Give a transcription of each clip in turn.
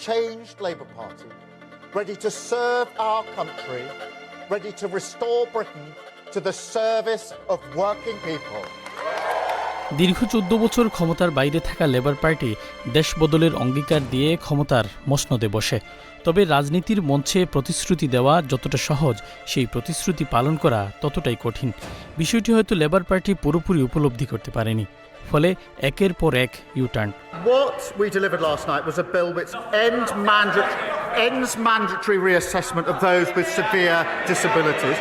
changed Labour Party, ready to serve our country, ready to restore Britain to the service of working people. দীর্ঘ চোদ্দ বছর ক্ষমতার বাইরে থাকা লেবার পার্টি দেশ বদলের অঙ্গীকার দিয়ে ক্ষমতার মসনদে বসে। তবে রাজনীতির মঞ্চে প্রতিশ্রুতি দেওয়া যতটা সহজ, সেই প্রতিশ্রুতি পালন করা ততটাই কঠিন। বিষয়টি হয়তো লেবার পার্টি পুরোপুরি উপলব্ধি করতে পারেনি। ফলে একের পর এক U turn ends mandatory reassessment of those with severe disabilities.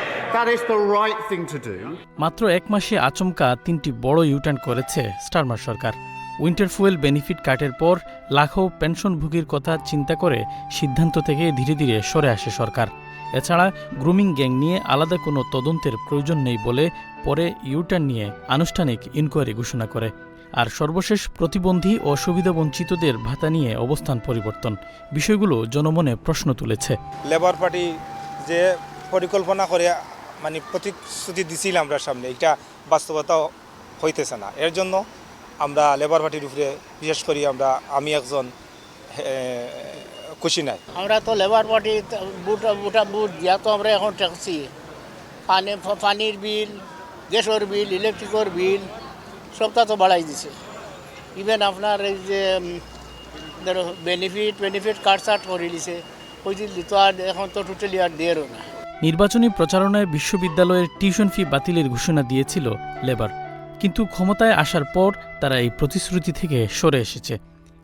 মাত্র এক মাসে আচমকা তিনটি বড় ইউটার্ন করেছে স্টারমার সরকার। উইন্টার ফুয়েল বেনিফিট কাটের পর লাখো পেনশনভোগীর কথা চিন্তা করে সিদ্ধান্ত থেকে ধীরে ধীরে সরে আসে সরকার। এছাড়া গ্রুমিং গ্যাং নিয়ে আলাদা কোনো তদন্তের প্রয়োজন নেই বলে পরে ইউটার্ন নিয়ে আনুষ্ঠানিক ইনকোয়ারি ঘোষণা করে। আর সর্বশেষ প্রতিবন্ধী ও সুবিধাবঞ্চিতদের ভাতা নিয়ে অবস্থান পরিবর্তন। বিষয়গুলো জনমনে প্রশ্ন তুলেছে। লেবার পার্টি যে পরিকল্পনা করে মানে প্রতিশ্রুতি দিছিল আমরা সামনে এটা বাস্তবতা হইতেছে না। এর জন্য আমরা লেবার পার্টির উপরে, বিশেষ করি আমরা, আমি একজন খুশি নাই। আমরা তো লেবার পার্টি বুট, বুটা বুট দিয়া তো আমরা এখন ট্যাক্সি পানি, পানির বিল, গ্যাসের বিল ইলেকট্রিকের বিল সবটা তো বাড়াই দিছে। ইভেন আপনার এই যে ধরো বেনিফিট বেনিফিট কার্ড সার্ট করে দিছে। ওই দিন তো আর এখন তো টোটালি আর দেরও না। নির্বাচনী প্রচারণায় বিশ্ববিদ্যালয়ের টিউশন ফি বাতিলের ঘোষণা দিয়েছিল লেবার। কিন্তু ক্ষমতায় আসার পর তারা এই প্রতিশ্রুতি থেকে সরে এসেছে।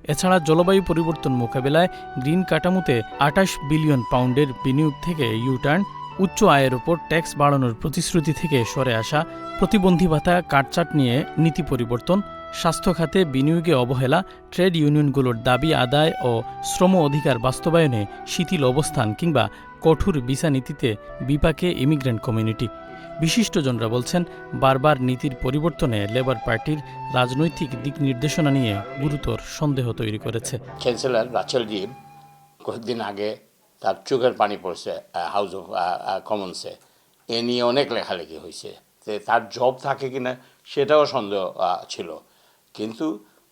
এছাড়া জলবায়ু পরিবর্তন মোকাবেলায় গ্রিন কাঠামোতে আটাশ বিলিয়ন পাউন্ডের বিনিয়োগ থেকে ইউটার্ন, উচ্চ আয়ের ওপর ট্যাক্স বাড়ানোর প্রতিশ্রুতি থেকে সরে আসা প্রতিবন্ধী ভাতা কাটচাট নিয়ে নীতি পরিবর্তন স্বাস্থ্য খাতে বিনিয়োগে অবহেলা, ট্রেড ইউনিয়নগুলোর দাবি আদায় ও শ্রম অধিকার বাস্তবায়নে শিথিল অবস্থান কিংবা কঠোর ভিসা নীতিতে বিপাকে ইমিগ্রেন্ট কমিউনিটি। বিশিষ্টজনরা বলছেন, বারবার নীতির পরিবর্তনে লেবার পার্টির রাজনৈতিক দিক নির্দেশনা নিয়ে গুরুতর সন্দেহ তৈরি করেছে। চ্যান্সেলর রাচেল ডিম কয়েকদিন আগে তার চোখের পানি পড়ছে হাউস অফ কমন্সে এ। নিয়ে অনেক লেখালেখি হয়েছে। তার জব থাকে কিনা সেটাও সন্দেহ ছিল। কিন্তু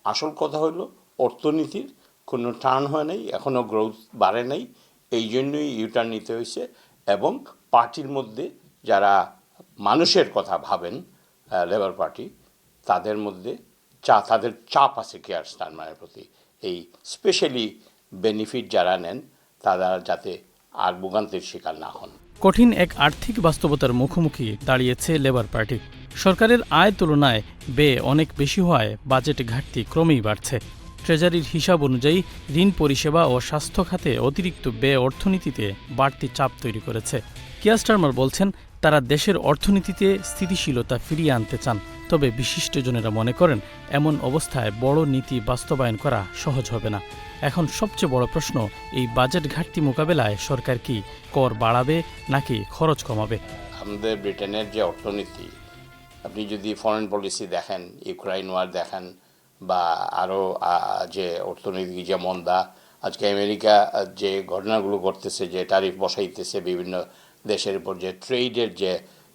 আসল কথা হলো অর্থনীতির কোনো টার্ন হয় নাই এখনও গ্রোথ বাড়ে নাই, এই জন্যই ইউটার্ন নিতে হয়েছে এবং পার্টির মধ্যে যারা মানুষের কথা ভাবেন লেবার পার্টি তাদের মধ্যে চা, তাদের চাপ আছে কেয়ার স্টারমারের প্রতি। এই স্পেশালি বেনিফিট যারা নেন, তারা যাতে আর ভোগান্তির শিকার না হন। কঠিন এক আর্থিক বাস্তবতার মুখোমুখি দাঁড়িয়েছে লেবার পার্টি সরকারের আয় তুলনায় ব্যয় অনেক বেশি হওয়ায় বাজেট ঘাটতি ক্রমেই বাড়ছে। ট্রেজারির হিসাব অনুযায়ী ঋণ পরিষেবা ও স্বাস্থ্য খাতে অতিরিক্ত ব্যয় অর্থনীতিতে বাড়তি চাপ তৈরি করেছে। কিয়াস্টারমার বলছেন, তারা দেশের অর্থনীতিতে স্থিতিশীলতা ফিরিয়ে আনতে চান, তবে বিশিষ্টজনেরা মনে করেন, এমন অবস্থায় বড় নীতি বাস্তবায়ন করা সহজ হবে না। এখন সবচেয়ে বড় প্রশ্ন, এই বাজেট ঘাটতি মোকাবেলায় সরকার কি কর বাড়াবে নাকি খরচ কমাবে? আমাদের ব্রিটেনের যে অর্থনীতি আপনি যদি ফরেন পলিসি দেখেন ইউক্রাইন ওয়ার দেখেন, বা আরও যে অর্থনৈতিক যে মন্দা আজকে আমেরিকা যে ঘটনাগুলো ঘটতেছে, যে ট্যারিফ বসাইতেছে বিভিন্ন দেশের উপর, যে ট্রেডের যে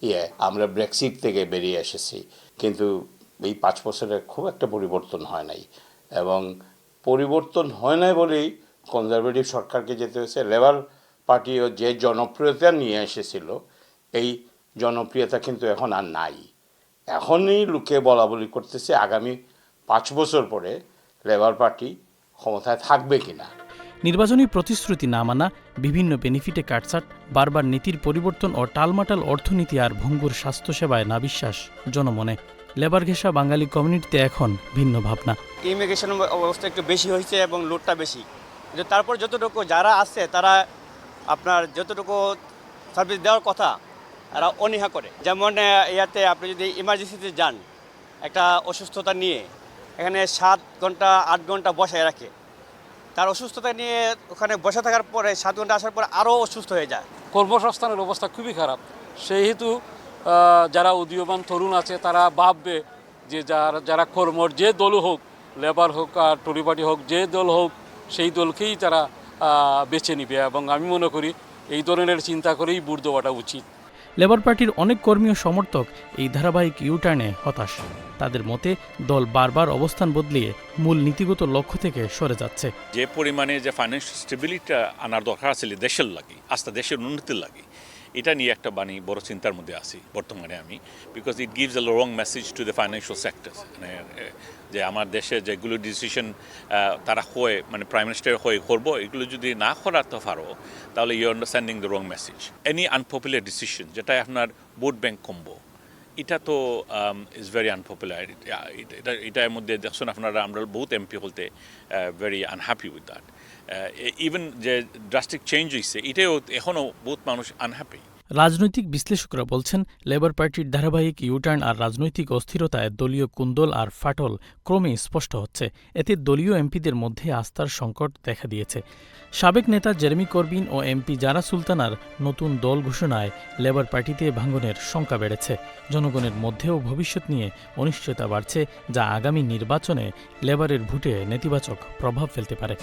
ইয়ে আমরা ব্রেক্সিট থেকে বেরিয়ে এসেছি। কিন্তু এই পাঁচ বছরে খুব একটা পরিবর্তন হয় নাই। এবং পরিবর্তন হয় নাই বলেই কনজারভেটিভ সরকারকে যেতে হয়েছে। লেবার পার্টিও যে জনপ্রিয়তা নিয়ে এসেছিল, এই জনপ্রিয়তা কিন্তু এখন আর নাই। এখনই লোকে বলা বলি করতেছে আগামী পাঁচ বছর পরে লেবার পার্টি ক্ষমতায় থাকবে কিনা। নির্বাচনী প্রতিশ্রুতি না মানা বিভিন্ন বেনিফিটে কাটছাট বারবার নীতির পরিবর্তন ও টালমাটাল অর্থনীতি আর ভঙ্গুর স্বাস্থ্যসেবায় না বিশ্বাস জনমনে। লেবার ঘেঁষা বাঙালি কমিউনিটিতে এখন ভিন্ন ভাবনা। ইমিগ্রেশন অবস্থা একটু বেশি হয়েছে এবং লোডটা বেশি। কিন্তু তারপর যতটুকু যারা আছে তারা আপনার যতটুকু সার্ভিস দেওয়ার কথা তারা অনীহা করে। যেমন ইয়াতে আপনি যদি ইমার্জেন্সিতে যান, একটা অসুস্থতা নিয়ে, এখানে সাত ঘণ্টা, আট ঘণ্টা বসায় রাখে। তার অসুস্থতা নিয়ে ওখানে বসে থাকার পরে, সাত ঘণ্টা আসার পরে আরও অসুস্থ হয়ে যায়। কর্মসংস্থানের অবস্থা খুবই খারাপ। সেহেতু যারা উদীয়মান তরুণ আছে, তারা ভাববে যে যারা যারা কর্মর যে দল হোক, লেবার হোক আর টরি পার্টি হোক, যে দল হোক, সেই দলকেই তারা বেছে নিবে। এবং আমি মনে করি, এই ধরনের চিন্তা করেই বুট দেওয়াটা উচিত। লেবার পার্টির অনেক কর্মী ও সমর্থক এই ধারাবাহিক ইউটার্নে হতাশ। তাদের মতে, দল বারবার অবস্থান বদলিয়ে মূল নীতিগত লক্ষ্য থেকে সরে যাচ্ছে। যে পরিমাণে যে ফাইন্যান্সিয়াল স্টেবিলিটি আনার দরকার আছে, দেশের লাগে, আস্তে দেশের উন্নতির লাগি এটা নিয়ে একটা বাণী, বড় চিন্তার মধ্যে আছি বর্তমানে আমি because it gives a wrong message to the financial sector মানে যে আমার দেশে যেগুলো ডিসিশন তারা হয়ে মানে প্রাইম মিনিস্টার হয়ে করব, এগুলো যদি না করাতে পারো, তাহলে you understanding the wrong message any unpopular decision যেটা আপনার ভোট ব্যাংক কমবো এটা তো ইজ ভেরি আনপপুলার এটা এটার মধ্যে দেখছেন আপনারা, আমরা বহুত MP হলতে very unhappy with that even যে ড্রাস্টিক চেঞ্জ হয়েছে এটাও এখনও বহুত মানুষ আনহ্যাপি রাজনৈতিক বিশ্লেষকরা বলছেন, লেবার পার্টির ধারাবাহিক ইউটার্ন আর রাজনৈতিক অস্থিরতায় দলীয় কুন্দল আর ফাটল ক্রমেই স্পষ্ট হচ্ছে। এতে দলীয় এমপিদের মধ্যে আস্থার সংকট দেখা দিয়েছে। সাবেক নেতা জেরেমি করবিন ও এমপি জারা সুলতানার নতুন দল ঘোষণায় লেবার পার্টিতে ভাঙনের শঙ্কা বেড়েছে। জনগণের মধ্যেও ভবিষ্যৎ নিয়ে অনিশ্চয়তা বাড়ছে, যা আগামী নির্বাচনে লেবারের ভোটে নেতিবাচক প্রভাব ফেলতে পারে।